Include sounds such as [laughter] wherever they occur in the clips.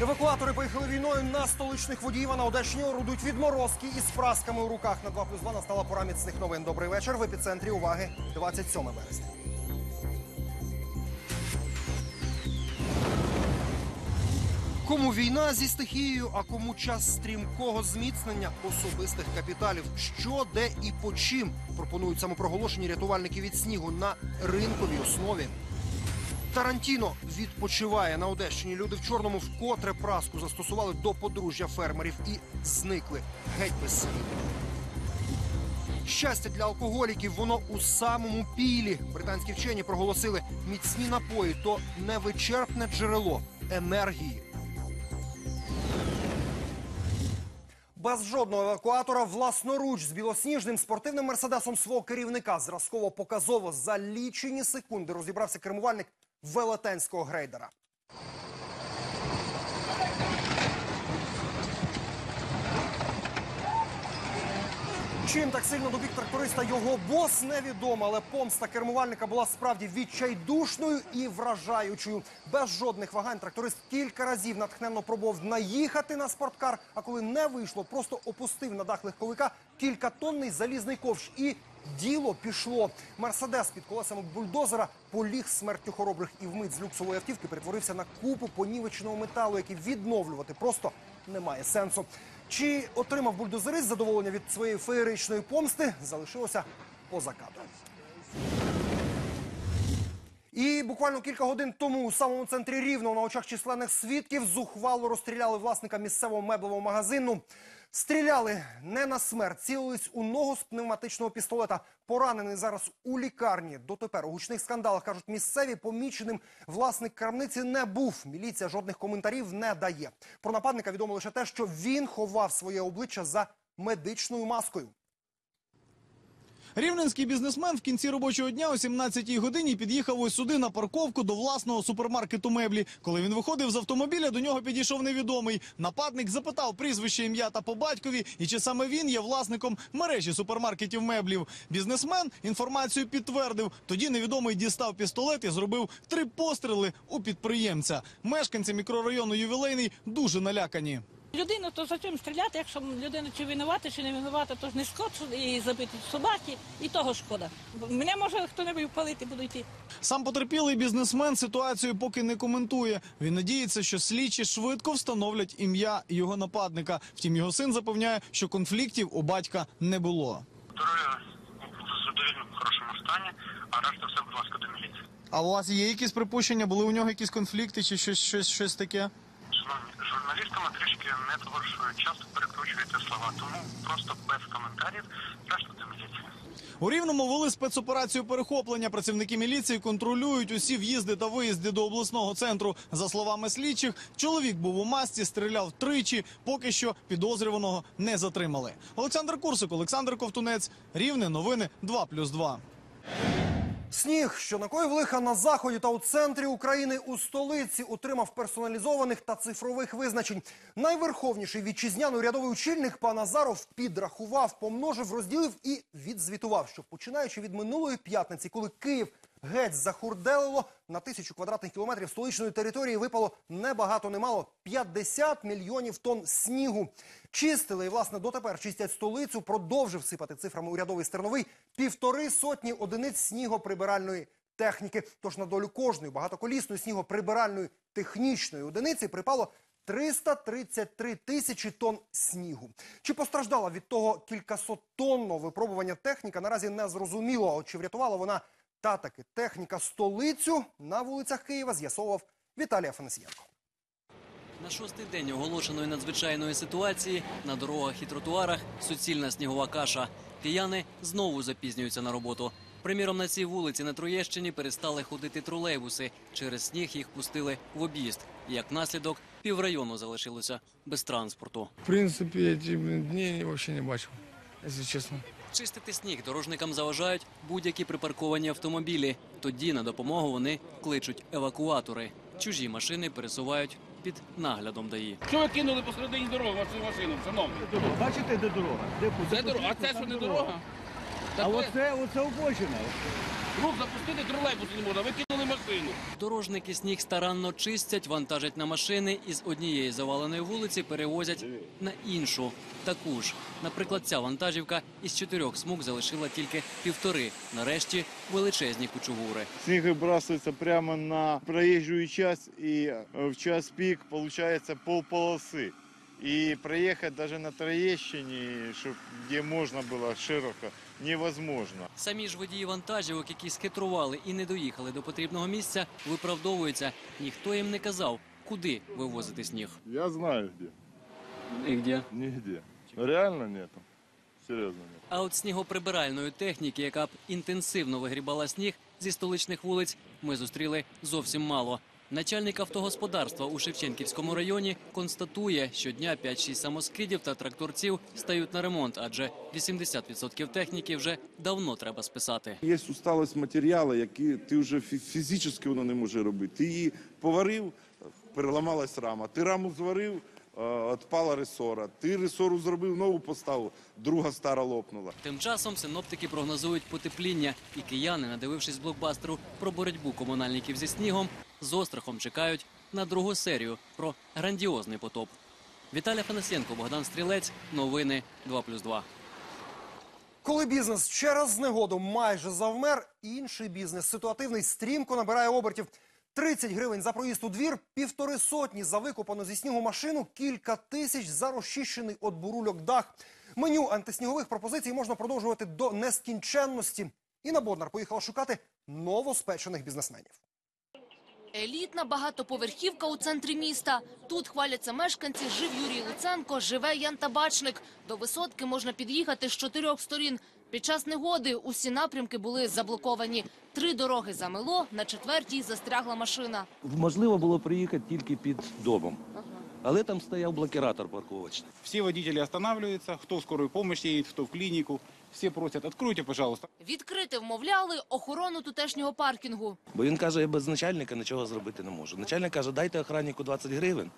Евакуатори поїхали війною на столичних водіїв, а на Одещині орудують відморозки із прасками у руках. На 2 плюс 2 настала пора міцних новин. Добрий вечір. В епіцентрі уваги 27 березня. Кому війна зі стихією, а кому час стрімкого зміцнення особистих капіталів. Що, де і по чим пропонують самопроголошені рятувальники від снігу на ринковій основі. Тарантіно відпочиває на Одещині. Люди в чорному вкотре праску застосували до подружжя фермерів і зникли геть без сліду. Щастя для алкоголіків, воно у самому пілі. Британські вчені проголосили міцні напої то невичерпне джерело енергії. Без жодного евакуатора власноруч з білосніжним спортивним мерседесом свого керівника зразково показово за лічені секунди розібрався кермувальник велетенського грейдера. Чим так сильно добіг тракториста його бос невідомо, але помста кермувальника була справді відчайдушною і вражаючою. Без жодних вагань тракторист кілька разів натхненно пробував наїхати на спорткар. А коли не вийшло, просто опустив на дах легковика кількатонний залізний ковш і. Діло пішло. Мерседес під колесами бульдозера поліг смертю хоробрих і вмить з люксової автівки перетворився на купу понівеченого металу, який відновлювати просто немає сенсу. Чи отримав бульдозерист задоволення від своєї феєричної помсти, залишилося поза кадром. І буквально кілька годин тому у самому центрі Рівного на очах численних свідків зухвало розстріляли власника місцевого меблевого магазину. Стріляли не на смерть, цілились у ногу з пневматичного пістолета. Поранений зараз у лікарні. Дотепер у гучних скандалах кажуть, місцеві поміченим власник крамниці не був. Міліція жодних коментарів не дає. Про нападника відомо лише те, що він ховав своє обличчя за медичною маскою. Рівненський бізнесмен в кінці робочого дня о 17-й годині під'їхав ось сюди на парковку до власного супермаркету меблі. Коли він виходив з автомобіля, до нього підійшов невідомий. Нападник запитав прізвище, ім'я та по батькові, і чи саме він є власником мережі супермаркетів меблів. Бізнесмен інформацію підтвердив. Тоді невідомий дістав пістолет і зробив три постріли у підприємця. Мешканці мікрорайону ювілейний дуже налякані. Людину, то за чим стріляти, якщо людина чи винувата, чи не винувата, то ж не скот і забити собаки, і того шкода. Мене може хто-небудь впалити, буду йти. Сам потерпілий бізнесмен ситуацію поки не коментує. Він надіється, що слідчі швидко встановлять ім'я його нападника. Втім, його син запевняє, що конфліктів у батька не було. Здоров'я в хорошому стані, а решта все, будь ласка, до міліції. А у вас є якісь припущення? Були у нього якісь конфлікти чи щось, щось, щось таке? Журналістами трішки не товаришують, часто перекручуєте слова, тому просто без коментарів, решта до міліції. У Рівному вели спецоперацію перехоплення. Працівники міліції контролюють усі в'їзди та виїзди до обласного центру. За словами слідчих, чоловік був у масці, стріляв тричі. Поки що підозрюваного не затримали. Олександр Курсик, Олександр Ковтунець. Рівне новини 2+,2. Сніг, що накоїв лиха на заході та у центрі України у столиці, отримав персоналізованих та цифрових визначень. Найверховніший вітчизняний урядовий очільник пан Азаров підрахував, помножив, розділив і відзвітував, що починаючи від минулої п'ятниці, коли Київ геть захурделило, на тисячу квадратних кілометрів столичної території випало небагато немало 50 мільйонів тонн снігу. Чистили і, власне, дотепер чистять столицю, продовжив сипати цифрами урядовий стерновий півтори сотні одиниць снігоприбиральної техніки. Тож на долю кожної багатоколісної снігоприбиральної технічної одиниці припало 333 тисячі тонн снігу. Чи постраждала від того кількасоттонного випробування техніка, наразі не зрозуміло. Чи врятувала вона та таки техніка столицю на вулицях Києва, з'ясовував Віталій Афанасієнко. На шостий день оголошеної надзвичайної ситуації на дорогах і тротуарах суцільна снігова каша. Кияни знову запізнюються на роботу. Приміром, на цій вулиці на Троєщині перестали ходити тролейбуси. Через сніг їх пустили в об'їзд. Як наслідок, піврайону залишилося без транспорту. В принципі, я ті дні взагалі не бачив, якщо чесно. Чистити сніг дорожникам заважають будь-які припарковані автомобілі. Тоді на допомогу вони кличуть евакуатори. Чужі машини пересувають під наглядом ДАІ. Що ви кинули посередині дороги вашу машину, шановні? Бачите, де дорога? Де де дорога. А це що не дорога? Та А то- оце, оце обочина. Рух запустити тролейбуси не можна, викинули машину. Дорожники сніг старанно чистять, вантажать на машини і з однієї заваленої вулиці перевозять на іншу, таку ж. Наприклад, ця вантажівка із чотирьох смуг залишила тільки півтори. Нарешті величезні кучугури. Снег выбрасывается прямо на проезжую часть, и э, в час пик получается полполосы. И проехать даже на Троещине, чтоб, где можно было широко, невозможно. Самі ж водії вантажівок, які схитрували і не доїхали до потрібного місця, виправдовуються. Ніхто їм не казав, куди вивозити сніг. Я знаю где. І де? Нигде. Реально нету. Серьезно нет. А от снігоприбиральної техніки, яка б інтенсивно вигрібала сніг зі столичних вулиць, ми зустріли зовсім мало. Начальник автогосподарства у Шевченківському районі констатує, щодня 5-6 самоскидів та тракторців стають на ремонт, адже 80% техніки вже давно треба списати. Є усталость матеріалу, який ти вже фі- фізично воно не може робити. Ти її поварив, переламалась рама. Ти раму зварив, е, відпала ресора. Ти ресору зробив, нову поставив, друга стара лопнула. Тим часом синоптики прогнозують потепління, і кияни, надивившись блокбастеру про боротьбу комунальників зі снігом, з острахом чекають на другу серію про грандіозний потоп. Віталій Фанасенко, Богдан Стрілець. Новини 2+,2. Коли бізнес через негоду майже завмер, інший бізнес ситуативний стрімко набирає обертів. 30 гривень за проїзд у двір, півтори сотні за викопану зі снігу машину, кілька тисяч за розчищений від бурульок дах. Меню антиснігових пропозицій можна продовжувати до нескінченності. Інна Боднар поїхала шукати новоспечених бізнесменів. Елітна багатоповерхівка у центрі міста. Тут хваляться мешканці. Жив Юрій Луценко, живе Ян Табачник. До висотки можна під'їхати з чотирьох сторін. Під час негоди усі напрямки були заблоковані. Три дороги замело, на четвертій застрягла машина. Можливо було приїхати тільки під домом. Але там стояв блокіратор парковочний. Всі водителі останавливаються, хто в скорую помощь їде, хто в клініку. Всі просять, відкрийте, пожалуйста. Відкрити вмовляли охорону тутешнього паркінгу. Бо він каже, я без начальника нічого зробити не можу. Начальник каже, дайте охраннику 20 гривень.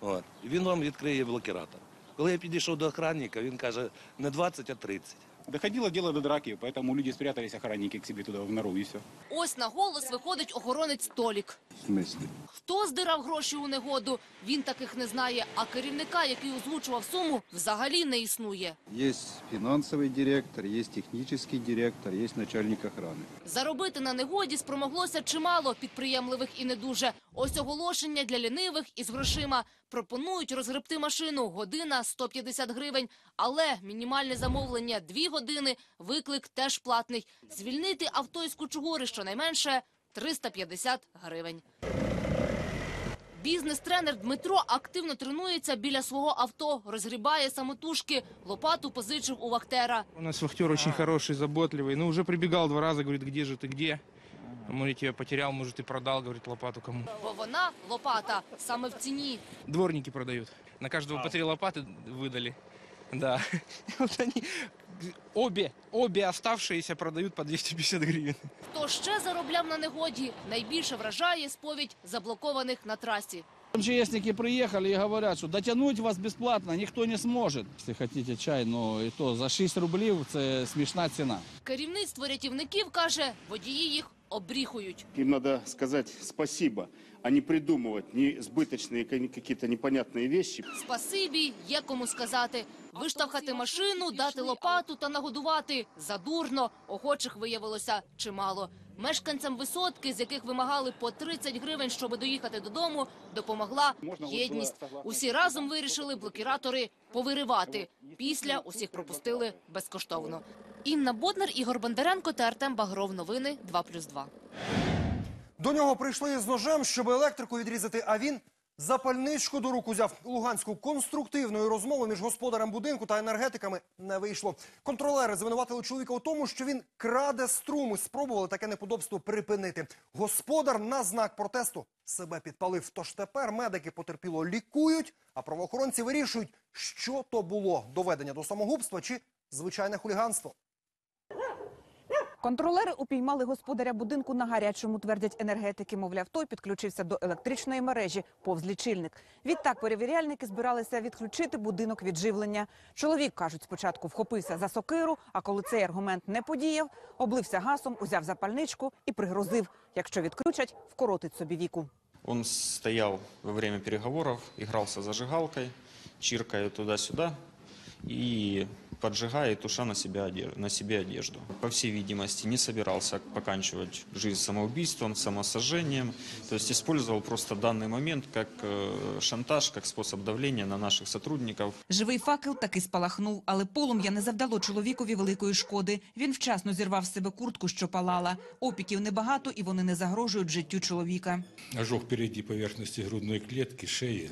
От, і він вам відкриє блокіратор. Коли я підійшов до охранника, він каже, не 20, а 30. Доходило дело до драки, поэтому люди спрятались, охранники к себе туда в нору и все. Ось на голос виходить охоронець Толік. В смислі? Хто здирав гроші у негоду, він таких не знає. А керівника, який озвучував суму, взагалі не існує. Есть финансовый директор, есть технический директор, есть начальник охраны. Заробити на негоді спромоглося чимало підприємливих і не дуже. Ось оголошення для лінивих із грошима. Пропонують розгребти машину. Година 150 гривень. Але мінімальне замовлення 2 години, виклик теж платний. Звільнити авто із кучугури щонайменше 350 гривень. Бізнес-тренер Дмитро активно тренується біля свого авто, розгрібає самотужки. Лопату позичив у вахтера. У нас вахтер очень хороший, заботливый. Ну, уже прибегал два раза, говорит, где же ты, где? Может, я потерял, может, и продал, говорит, лопату кому. Бо вона лопата саме в ціні. Дворники продают. На каждого по три лопаты выдали. Да. [laughs] Вот они обе, обе оставшиеся продают по 250 гривен. Хто ще заробляв на негоді? Найбільше вражає сповідь заблокованих на трасі. МЧСники приехали и говорят, что дотянуть вас бесплатно никто не сможет. Если хотите чай, но и то за 6 рублей це смішна ціна. Керівництво рятівників каже, водії їх обріхують. Им надо сказать спасибо, а не придумывать несбыточные какие-то непонятные вещи. Спасибі, є кому сказати. Виштовхати машину, дати лопату та нагодувати. Задурно. Охочих виявилося чимало. Мешканцям висотки, з яких вимагали по 30 гривень, щоб доїхати додому, допомогла єдність. Усі разом вирішили блокіратори повиривати. Після усіх пропустили безкоштовно. Інна Боднар, Ігор Бондаренко та Артем Багров. Новини 2+,2. До нього прийшли з ножем, щоб електрику відрізати, а він запальничку до рук узяв. Луганську конструктивної розмови між господарем будинку та енергетиками не вийшло. Контролери звинуватили чоловіка у тому, що він краде струм спробували таке неподобство припинити. Господар на знак протесту себе підпалив. Тож тепер медики потерпіло лікують, а правоохоронці вирішують, що то було доведення до самогубства чи звичайне хуліганство. Контролери упіймали господаря будинку на гарячому, твердять енергетики. Мовляв, той підключився до електричної мережі повз лічильник. Відтак перевіряльники збиралися відключити будинок від живлення. Чоловік, кажуть, спочатку вхопився за сокиру, а коли цей аргумент не подіяв, облився газом, узяв запальничку і пригрозив. Якщо відключать, вкоротить собі віку. Он стоял во время переговоров, игрался зажигалкой, чиркая туда-сюда и поджигая и туша на, себя, одежду, на себе одежду. По всей видимости, не собирался поканчивать жизнь самоубийством, самосожжением. То есть использовал просто данный момент как э, шантаж, как способ давления на наших сотрудников. Живий факел таки спалахнув, але полум'я не завдало чоловікові великої шкоди. Він вчасно зірвав з себе куртку, що палала. Опіків небагато, і вони не загрожують життю чоловіка. Ожог впереди поверхности грудной клетки, шеи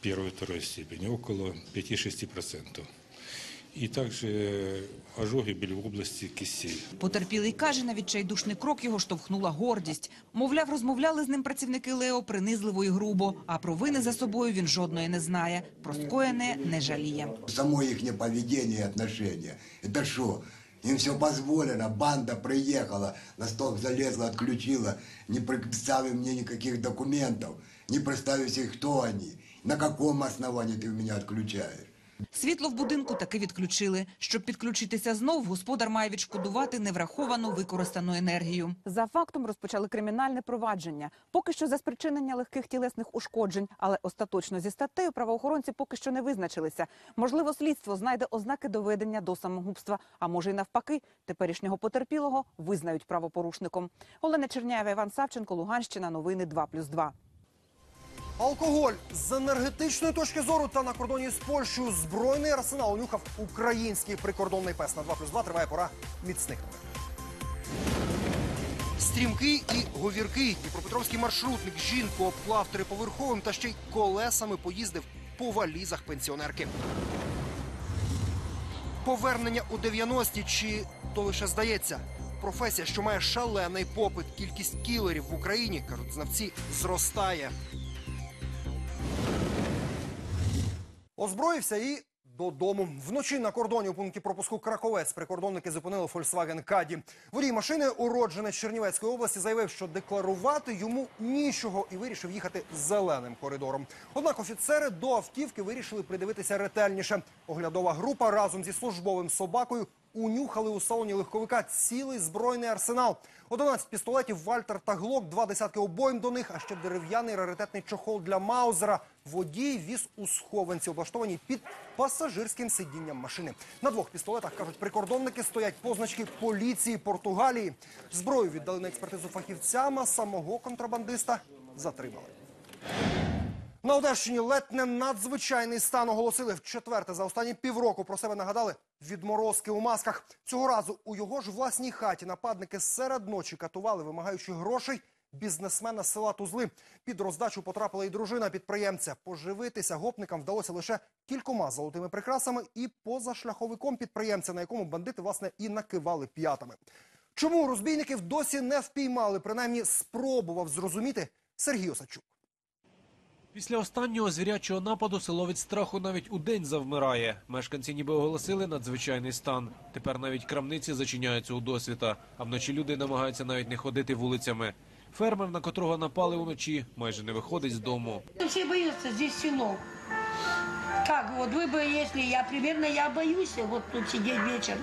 первой и второй степени около 5-6% И также ожоги были в области кистей. Потерпілий каже, на відчайдушний крок його штовхнула гордість. Мовляв, розмовляли з ним працівники Лео принизливо і грубо, а про вини за собою він жодної не знає. Про скоєне не жаліє. Само их поведение и отношение. Это что? Им все позволено, банда приехала, на стол залезла, отключила, не представив мне никаких документов, не представив, кто они, на каком основании ты меня отключаешь. Світло в будинку таки відключили. Щоб підключитися знов, господар має відшкодувати невраховану використану енергію. За фактом розпочали кримінальне провадження. Поки що за спричинення легких тілесних ушкоджень, але остаточно зі статтею правоохоронці поки що не визначилися. Можливо, слідство знайде ознаки доведення до самогубства, а може й навпаки, теперішнього потерпілого визнають правопорушником. Олена Черняєва, Іван Савченко, Луганщина. Новини 2+,2. Алкоголь з енергетичної точки зору та на кордоні з Польщею збройний арсенал унюхав український прикордонний пес. На 2 плюс 2 триває пора міцних. Стрімкий і говіркий дніпропетровський маршрутник жінку обклав триповерховим та ще й колесами поїздив по валізах пенсіонерки. Повернення у 90-ті чи то лише здається? Професія, що має шалений попит, кількість кілерів в Україні, кажуть знавці, зростає. Озброївся і додому. Вночі на кордоні у пункті пропуску Краковець прикордонники зупинили Volkswagen Каді. Водій машини, уродженець Чернівецької області, заявив, що декларувати йому нічого і вирішив їхати зеленим коридором. Однак офіцери до автівки вирішили придивитися ретельніше. Оглядова група разом зі службовим собакою унюхали у салоні легковика цілий збройний арсенал. 11 пістолетів, Вальтер та Глок, два десятки обоїм до них, а ще дерев'яний раритетний чохол для Маузера. Водій віз у схованці, облаштованій під пасажирським сидінням машини. На двох пістолетах, кажуть, прикордонники стоять позначки поліції Португалії. Зброю віддали на експертизу фахівцям, а самого контрабандиста затримали. На Одещині ледь не надзвичайний стан оголосили вчетверте за останні півроку. Про себе нагадали відморозки у масках. Цього разу у його ж власній хаті нападники серед ночі катували, вимагаючи грошей бізнесмена села Тузли. Під роздачу потрапила і дружина підприємця. Поживитися гопникам вдалося лише кількома золотими прикрасами і позашляховиком підприємця, на якому бандити власне і накивали п'ятами. Чому розбійників досі не впіймали? Принаймні спробував зрозуміти Сергій Осадчук. Після останнього звірячого нападу село від страху навіть у день завмирає. Мешканці ніби оголосили надзвичайний стан. Тепер навіть крамниці зачиняються у досвіта, а вночі люди намагаються навіть не ходити вулицями. Фермер, на котрого напали уночі, майже не виходить з дому. Все боятся, здесь село. Как, вот вы бы, если я примерно, я боюсь вот тут сидеть вечером.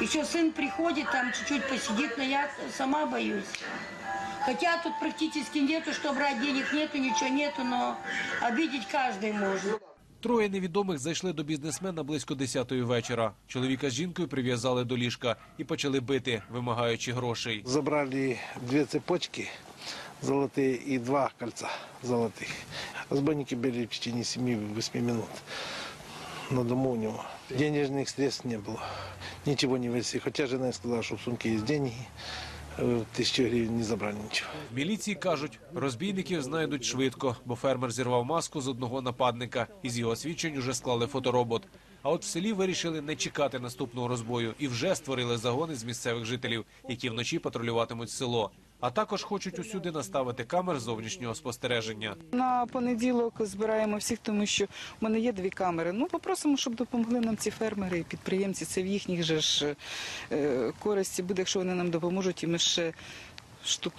Еще сын приходит, там чуть-чуть посидит, но я сама боюсь. Хотя тут практически нету, что брать денег нету, ничего нету, но обидеть каждый может. Троє невідомих зайшли до бізнесмена близько 10-ї вечора. Чоловіка з жінкою прив'язали до ліжка і почали бити, вимагаючи грошей. Забрали две цепочки золотые и два кольца золотых. Разбойники были в течение 7-8 минут на дому у него. Денежных средств не было. Ничего не везли. Хотя жена сказала, что в сумке есть деньги. Э, гривень гривен не забрали нічого. Міліції кажуть, розбійників знайдуть швидко, бо фермер зірвав маску з одного нападника і з його свідчень уже склали фоторобот. А от в селі вирішили не чекати наступного розбою і вже створили загони з місцевих жителів, які вночі патрулюватимуть село. А також хочуть усюди наставити камер зовнішнього спостереження. На понеділок збираємо всіх, тому що в мене є дві камери. Ну попросимо, щоб допомогли нам ці фермери і підприємці. Це в їхніх же ж е, користі буде, якщо вони нам допоможуть, і ми ще штук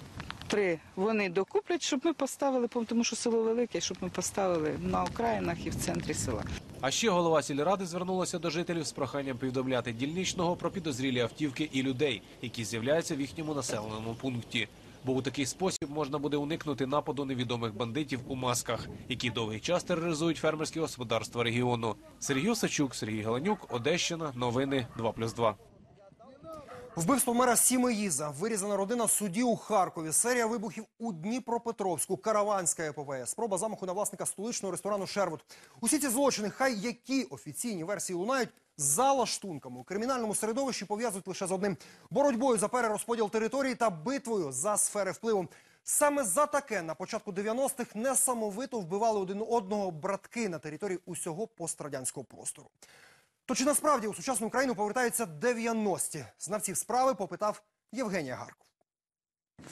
три вони докуплять, щоб ми поставили, тому що село велике, щоб ми поставили на окраїнах і в центрі села. А ще голова сільради звернулася до жителів з проханням повідомляти дільничного про підозрілі автівки і людей, які з'являються в їхньому населеному пункті. Бо у такий спосіб можна буде уникнути нападу невідомих бандитів у масках, які довгий час тероризують фермерські господарства регіону. Сергій Осачук, Сергій Галанюк, Одещина. Новини 2+,2. Вбивство мера Сімеїза, вирізана родина судді у Харкові, серія вибухів у Дніпропетровську, караванська епопея, спроба замаху на власника столичного ресторану «Шервуд». Усі ці злочини, хай які офіційні версії лунають, за лаштунками у кримінальному середовищі пов'язують лише з одним – боротьбою за перерозподіл території та битвою за сфери впливу. Саме за таке на початку 90-х несамовито вбивали один одного братки на території усього пострадянського простору. То чи насправді у сучасну Україну повертаються 90-ті? Знавців справи попитав Євгенія Гарков.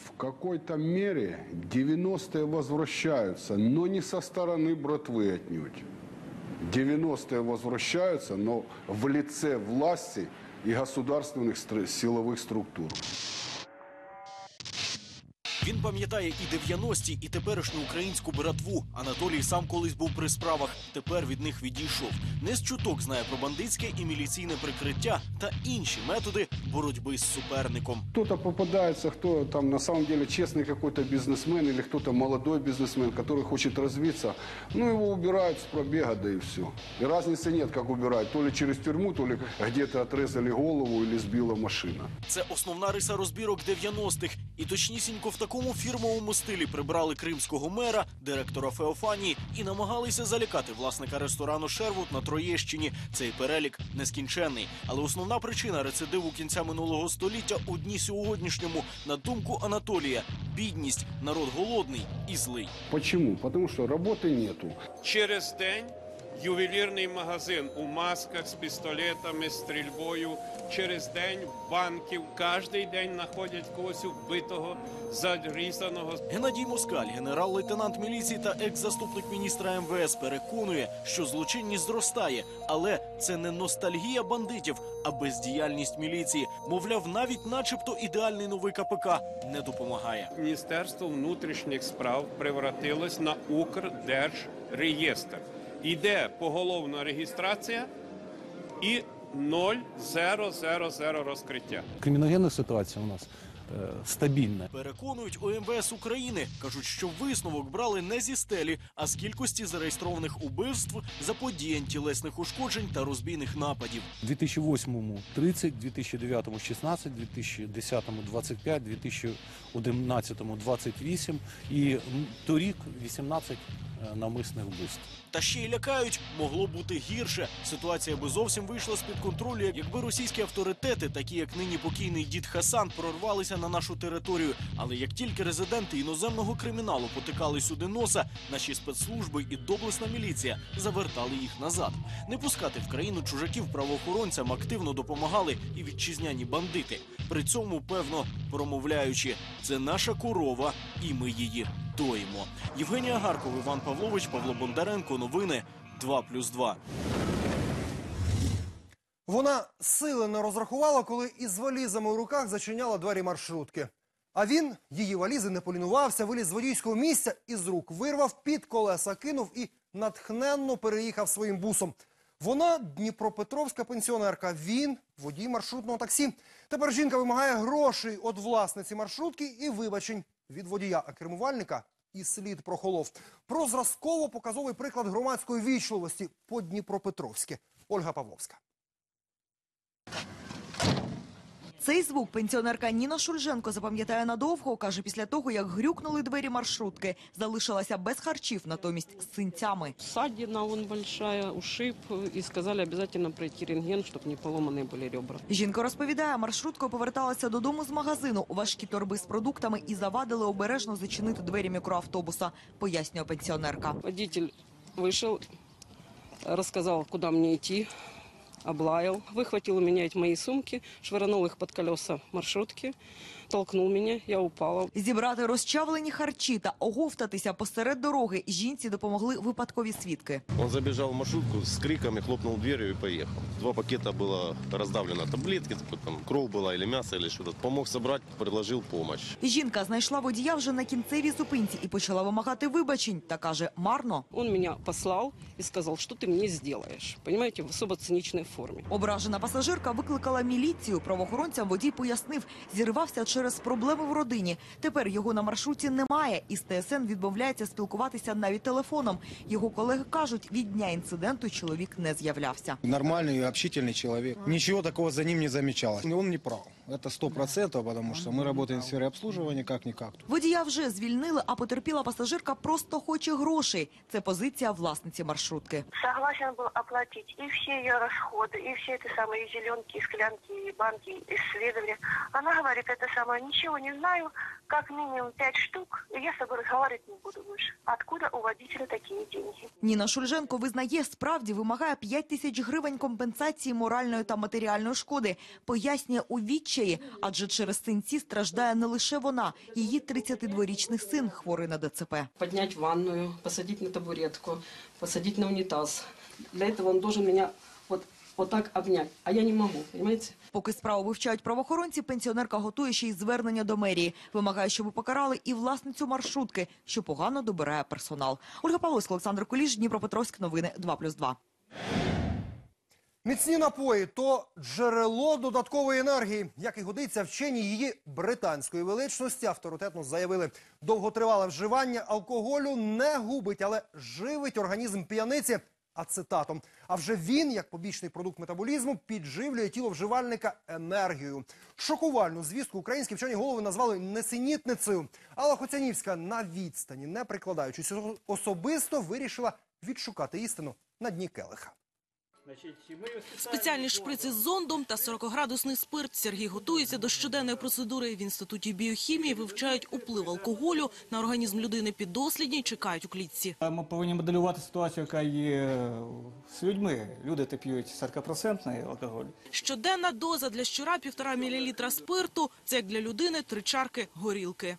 В какой-то мере 90-е возвращаются, но не со стороны братвы отнюдь. 90-е возвращаются, но в лице власти и государственных стр- силовых структур. Він пам'ятає і 90-ті, і теперішню українську братву. Анатолій сам колись був при справах, тепер від них відійшов. Не з чуток знає про бандитське і міліційне прикриття та інші методи боротьби з суперником. Кто-то попадается, кто там на самом деле честный какой-то бизнесмен или кто-то молодой бизнесмен, который хочет развиться, ну его убирают с пробега, да и все. И разницы нет, как убирать, то ли через тюрьму, то ли где-то отрезали голову или сбила машина. Це основна риса розбірок 90-х. І точнісінько в такому фірмовому стилі прибрали кримського мера, директора Феофанії і намагалися залякати власника ресторану Шервуд на Троєщині. Цей перелік нескінченний. Але основна причина рецидиву кінця минулого століття у дні сьогоднішньому, на думку Анатолія, бідність, народ голодний і злий. Чому? Тому що роботи нету. Через день ювелірний магазин у масках з пістолетами, стрільбою. Через день банків кожен день знаходять когось вбитого, зарізаного. Геннадій Москаль, генерал-лейтенант міліції та екс-заступник міністра МВС, переконує, що злочинність зростає, але це не ностальгія бандитів, а бездіяльність міліції. Мовляв, навіть, начебто, ідеальний новий КПК не допомагає. Міністерство внутрішніх справ превратилось на Укрдержреєстр. Іде поголовна реєстрація і 0,000 розкриття. Криміногенна ситуація у нас е, стабільна. Переконують у МВС України. кажуть, що висновок брали не зі стелі, а з кількості зареєстрованих убивств, заподіянь, тілесних ушкоджень та розбійних нападів. У 2008 30, 2009 16, 2010 25, 2011 28 і торік 18 е, намисних вбивств. Та ще й лякають, могло бути гірше. Ситуація би зовсім вийшла з під контролю, якби російські авторитети, такі як нині покійний дід Хасан, прорвалися на нашу територію. Але як тільки резиденти іноземного криміналу потикали сюди носа, наші спецслужби і доблесна міліція завертали їх назад. Не пускати в країну чужаків правоохоронцям активно допомагали і вітчизняні бандити. При цьому, певно, промовляючи, це наша корова, і ми її доїмо. Євгенія Гарков, Іван Павлович, Павло Бондаренко. Новини 2+,2. Вона сили не розрахувала, коли із валізами у руках зачиняла двері маршрутки. А він її валізи не полінувався, виліз з водійського місця і з рук вирвав під колеса, кинув і натхненно переїхав своїм бусом. Вона Дніпропетровська пенсіонерка. Він водій маршрутного таксі. Тепер жінка вимагає грошей від власниці маршрутки і вибачень від водія, а кермувальника і слід прохолов. Про зразково-показовий приклад громадської вічливості по Дніпропетровськи. Ольга Павловська. Цей звук пенсіонерка Ніна Шульженко запам'ятає надовго. Каже, після того, як грюкнули двері маршрутки, залишилася без харчів, натомість з синцями. Ссадина вон большая, ушиб, и сказали обязательно пройти рентген, чтобы не поломаны были ребра. Жінка розповідає, маршруткою поверталася додому з магазину у важкі торби з продуктами і завадили обережно зачинити двері мікроавтобуса, пояснює пенсіонерка. Водитель вышел, рассказал, куда мне идти, облаял, выхватил у меня эти мои сумки, швырнул их под колеса маршрутки. толкнул меня, я упала. Зібрати розчавлені харчі та оговтатися посеред дороги жінці допомогли випадкові свідки. Он забежал в маршрутку с криками, хлопнул дверью и поехал. Два пакета было раздавлено таблетки, там кровь была или мясо, или что-то. Помог собрать, предложил помощь. Жінка знайшла водія вже на кінцевій зупинці і почала вимагати вибачень. Та каже, марно. Он меня послал и сказал, что ты мне сделаешь. Понимаете, в особо циничной форме. Ображена пасажирка викликала міліцію. Правоохоронцям водій пояснив, зірвався через проблеми в родині. Тепер його на маршруті немає. І з ТСН відмовляється спілкуватися навіть телефоном. Його колеги кажуть, від дня інциденту чоловік не з'являвся. Нормальний, общительний чоловік. Нічого такого за ним не замечалось. Він не прав. Это сто процентов, потому что мы работаем в сфере обслуживания как-никак. Водія вже звільнили, а потерпіла пасажирка просто хоче грошей. Це позиція власниці маршрутки. согласен был оплатить и все ее расходы, и все это самые и зеленки, и склянки, и банки исследовали. Она говорит, это самое, ничего не знаю, как минимум пять штук, и я с тобой разговаривать не буду больше. Откуда у водителя такие деньги? Ніна Шульженко визнає, справді вимагає 5 тисяч гривень компенсації моральної та матеріальної шкоди. Пояснює у відчаї, адже через синці страждає не лише вона, її 32-річний син хворий на ДЦП. Поднять ванную, посадить на табуретку, посадить на унитаз. Для он должен меня вот, вот обнять. А я не могу, понимаете? Поки справу вивчають правоохоронці, пенсіонерка готує ще й звернення до мерії. Вимагає, щоб покарали і власницю маршрутки, що погано добирає персонал. Ольга Павловська, Олександр Куліш, Дніпропетровськ. Новини 2+,2. Міцні напої то джерело додаткової енергії. Як і годиться, вчені її британської величності авторитетно заявили. Довготривале вживання алкоголю не губить, але живить організм п'яниці ацетатом. А вже він, як побічний продукт метаболізму, підживлює тіло вживальника енергією. Шокувальну звістку українські вчені голови назвали несенітницею. Алла Хоцянівська на відстані, не прикладаючись особисто, вирішила відшукати істину на дні келиха. Спеціальні шприци з зондом та 40-градусний спирт. Сергій готується до щоденної процедури. В інституті біохімії вивчають уплив алкоголю на організм людини. Піддослідні чекають у клітці. Ми повинні моделювати ситуацію, яка є з людьми. Люди та п'ють 40% алкоголь. Щоденна доза для щура півтора мілілітра спирту. Це як для людини три чарки горілки.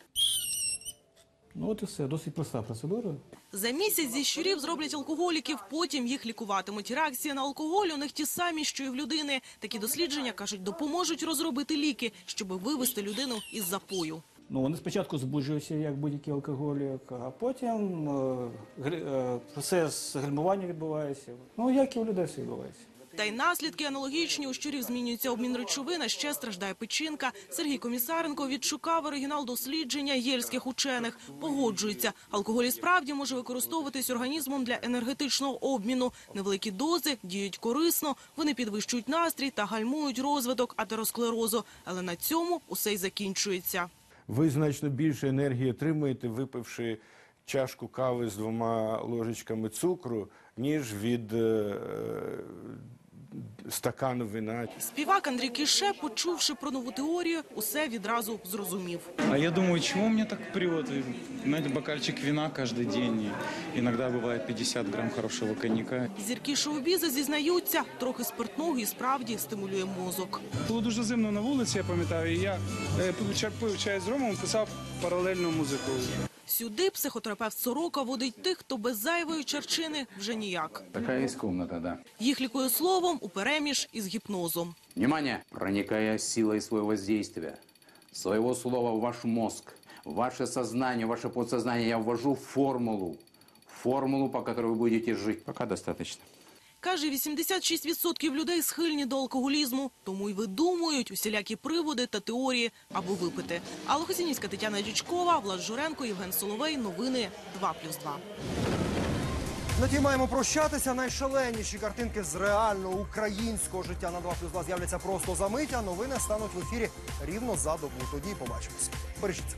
Ну от і все, досить проста процедура. За місяць зі щурів зроблять алкоголіків, потім їх лікуватимуть. Реакції на алкоголь у них ті самі, що і в людини. Такі дослідження, кажуть, допоможуть розробити ліки, щоб вивести людину із запою. Ну, вони спочатку збуджуються, як будь-який алкоголік, а потім е, е, процес гальмування відбувається. Ну, як і у людей все відбувається. Та й наслідки аналогічні. У щурів змінюється обмін речовин, а ще страждає печінка. Сергій Комісаренко відшукав оригінал дослідження єльських учених. Погоджується, алкоголь і справді може використовуватись організмом для енергетичного обміну. Невеликі дози діють корисно, вони підвищують настрій та гальмують розвиток атеросклерозу. Але на цьому усе й закінчується. Ви значно більше енергії отримуєте, випивши чашку кави з двома ложечками цукру, ніж від е, стакану вина. Співак Андрій Кіше, почувши про нову теорію, усе відразу зрозумів. А я думаю, чего мне так прет? И, Знаете, бокальчик вина каждый день. Иногда бывает 50 грамм хорошего коньяка. Зірки шоу-біза зізнаються, трохи спиртного і справді стимулює мозок. Було дуже зимно на вулиці, я пам'ятаю, і я е, пив- пив чай з ромом, писав паралельну музику. Сюди психотерапевт Сорока водить тих, хто без зайвої черчини вже ніяк. Така є кімната, да. Їх лікує словом у переміж із гіпнозом. Внимание! Проникає силою свого воздействия, свого слова в ваш мозг, в ваше сознание, ваше подсознание, я ввожу формулу. Формулу, по которой ви будете жить. Пока достаточно. Каже, 86% людей схильні до алкоголізму, тому й видумують усілякі приводи та теорії, аби випити. Алла Хосінівська, Тетяна Дячкова, Влад Журенко, Євген Соловей. Новини 2+,2. На ті маємо прощатися. Найшаленіші картинки з реального українського життя на 2 плюс 2 з'являться просто за мить, а новини стануть в ефірі рівно за добу. Тоді побачимось. Бережіться.